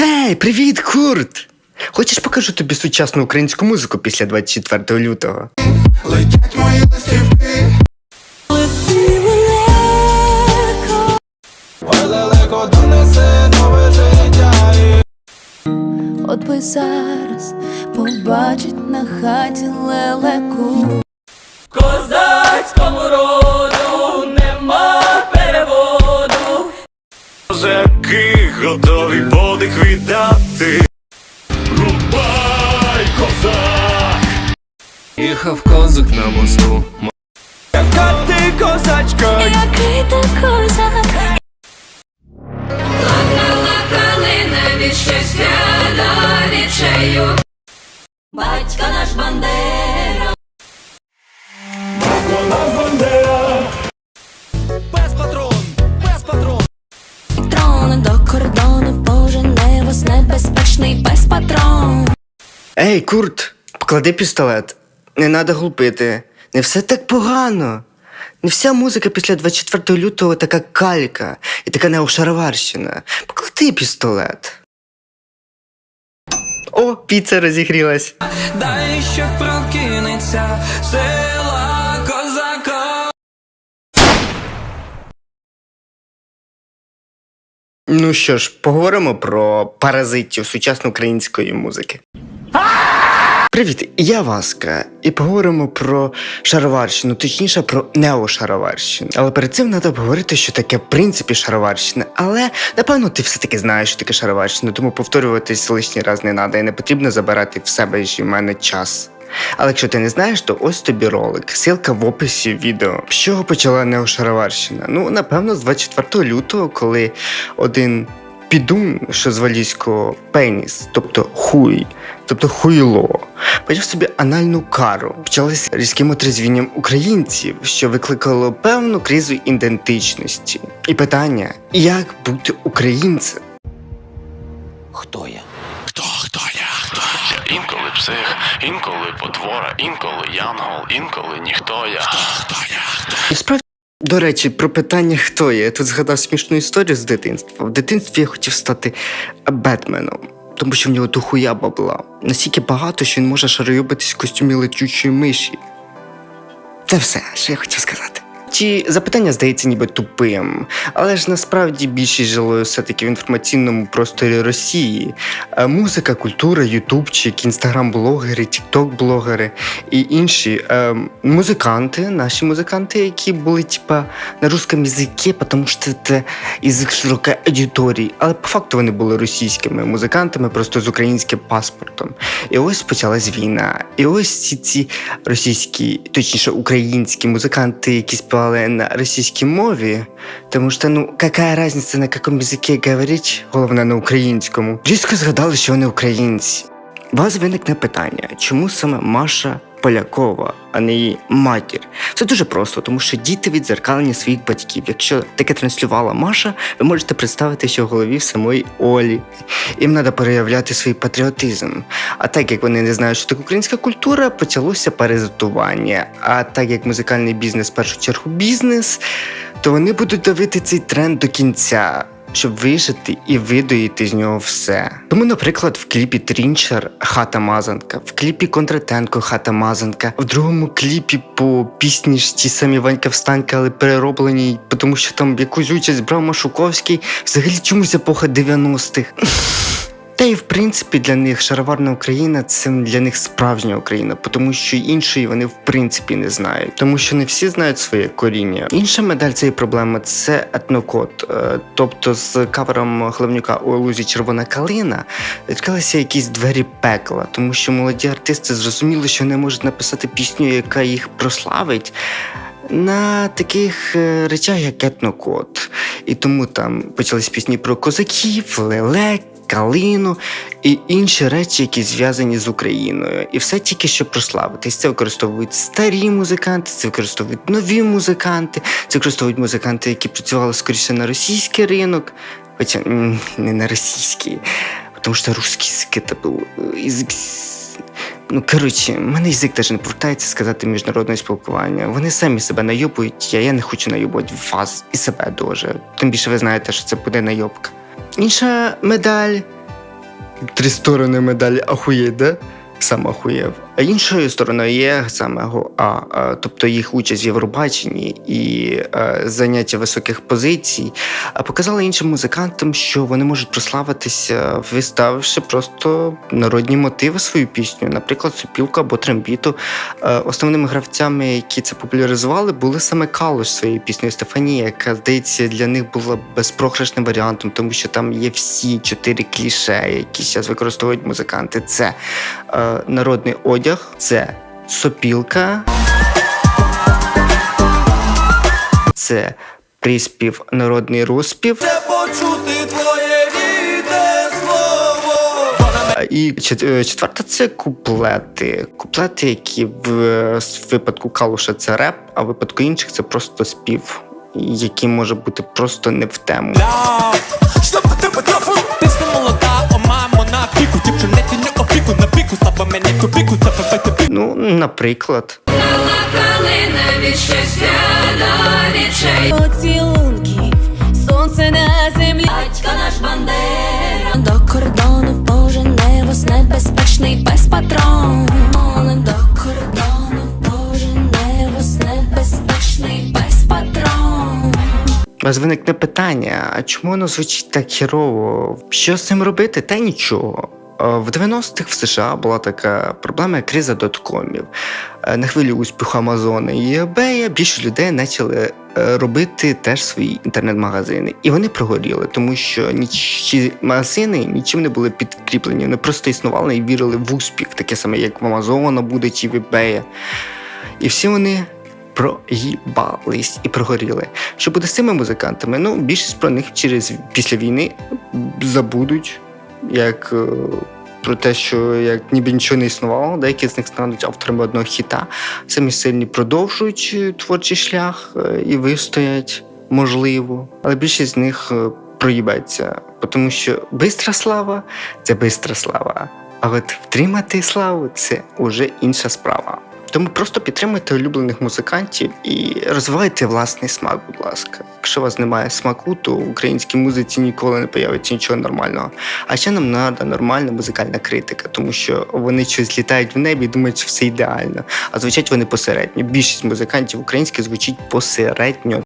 Гей, привіт, Курт! Хочеш покажу тобі сучасну українську музику після 24 лютого? Летять мої листівки, ой лелеко донесе нове життя. От би зараз побачить на хаті лелеку. Готові подих віддати. Рубай, козак! Їхав козак на мосту, Яка ти козачка? Який ти козак, Калина від щастя до відчаю. Небезпечний пес патрон. Ей, Курт, поклади пістолет. Не треба глупити. Не все так погано. Не вся музика після 24 лютого така калька і така неошароварщина. Поклади пістолет. О, піца розігрілась. Дай ще прокинеться Ну що ж, поговоримо про паразитів сучасно-української музики. Привіт, я Васка, і поговоримо про шароварщину, точніше про неошароварщину. Але перед цим треба поговорити, що таке в принципі шароварщина. Але напевно ти все-таки знаєш, що таке шароварщина, тому повторюватись лишній раз не треба і не потрібно забирати в себе і в мене час. Але якщо ти не знаєш, то ось тобі ролик. Ссылка в описі відео. З чого почала неошароварщина? Ну, напевно, з 24 лютого, коли один підун, що з валійського пеніс, тобто хуй, тобто хуйло, почав собі анальну кару. Почалося різким отрезвінням українців, що викликало певну кризу ідентичності. І питання: як бути українцем? Хто, хто я? Хто я? Інколи псих, інколи потвора, інколи янгол, інколи ніхто я. Насправді, до речі, про питання, хто я. Я тут згадав смішну історію з дитинства. В дитинстві я хотів стати Бетменом, тому що в нього дохуя бабла. Настільки багато, що він може шароюбитись в костюмі летючої миші. Це все, що я хотів сказати. Ці запитання здається ніби тупим, але ж насправді більшість жило все-таки в інформаційному просторі Росії. Е, Музика, культура, ютубчик, інстаграм-блогери, тікток-блогери і інші е, музиканти, наші музиканти, які були типа на русском язикі, тому що це язик широкої аудиторії. Але по факту вони були російськими музикантами, просто з українським паспортом. І ось почалась війна. І ось ці, ці російські, точніше, українські музиканти, які співали на російській мові, тому що, ну, яка різниця, на якому язикі говорить, головне на українському. Різко згадали, що вони українці. У вас виникне питання, чому саме Маша Полякова, а не її матір? Це дуже просто, тому що діти відзеркалені своїх батьків. Якщо таке транслювала Маша, ви можете представити, що в голові в самої Олі. Їм треба переявляти свій патріотизм. А так як вони не знають, що таке українська культура, почалося паразитування. А так як музикальний бізнес в першу чергу бізнес, то вони будуть давити цей тренд до кінця. Щоб вижити і видоїти з нього все. Тому, наприклад, в кліпі Трінчер хата Мазанка, в кліпі Контратенко хата Мазанка, в другому кліпі по пісні ж ті самі Ванька Встанька, але перероблені, тому що там якусь участь брав Машуковський, взагалі чомусь епоха 90-х. Та й в принципі для них шароварна Україна це для них справжня Україна, тому що іншої вони в принципі не знають, тому що не всі знають своє коріння. Інша медаль цієї проблеми це етнокод. Е, Тобто з кавером Главнюка у лузі Червона калина відкрилися якісь двері пекла, тому що молоді артисти зрозуміли, що не можуть написати пісню, яка їх прославить. На таких е, речах, як етнокод. І тому там почались пісні про козаків, лелек, калину і інші речі, які зв'язані з Україною. І все тільки щоб прославитись. Це використовують старі музиканти, це використовують нові музиканти, це використовують музиканти, які працювали скоріше на російський ринок, хоча не на російський, тому що русський це був е, Ну, коротше, мене язик теж не повертається сказати міжнародне спілкування. Вони самі себе найобують, а я не хочу найобувати вас і себе дуже. Тим більше ви знаєте, що це буде найобка. Інша медаль три сторони медалі ахуєть, да? Сам ахуєв. Іншою стороною є саме ГОА, а, тобто їх участь в Євробаченні і е, заняття високих позицій, показали іншим музикантам, що вони можуть прославитися, виставивши просто народні мотиви свою пісню, наприклад, супілку або трембіту. Е, Основними гравцями, які це популяризували, були саме Калуш своєю піснею Стефанія, яка здається для них була безпрограшним варіантом, тому що там є всі чотири кліше, які зараз використовують музиканти. Це е, народний одяг, це сопілка, це приспів, народний розпів. Де почути твоє рідне слово І е, четверта це куплети. Куплети, які в е, випадку калуша це реп, а в випадку інших це просто спів, який може бути просто не в тему. Наприклад. калина від щастя Поцілунків, сонце на землі. Батько наш бандера. До кордону пожене вас небезпечний пес патрон. До кордону пожене вас небезпечний пес патрон. У вас виникне питання: а чому воно звучить так хірово? Що з цим робити? Та нічого. Е, В 90-х в США була така проблема, як криза доткомів. Е, На хвилі успіху Амазона і eBay більше людей почали е, робити теж свої інтернет-магазини. І вони прогоріли, тому що ці магазини нічим не були підкріплені. Вони просто існували і вірили в успіх, таке саме, як в Амазона буде чи в eBay. І всі вони проїбались і прогоріли. Що буде з цими музикантами? Ну, більшість про них через після війни забудуть, як е, про те, що як ніби нічого не існувало, деякі з них стануть авторами одного хіта. Самі сильні продовжують е, творчий шлях е, і вистоять, можливо, але більшість з них проїбеться, тому що бистра слава це бистра слава. А от втримати славу це вже інша справа. Тому просто підтримуйте улюблених музикантів і розвивайте власний смак, будь ласка. Якщо у вас немає смаку, то в українській музиці ніколи не появиться нічого нормального. А ще нам треба нормальна музикальна критика, тому що вони щось літають в небі і думають, що все ідеально. А звучать вони посередньо. Більшість музикантів українських звучить посередньо.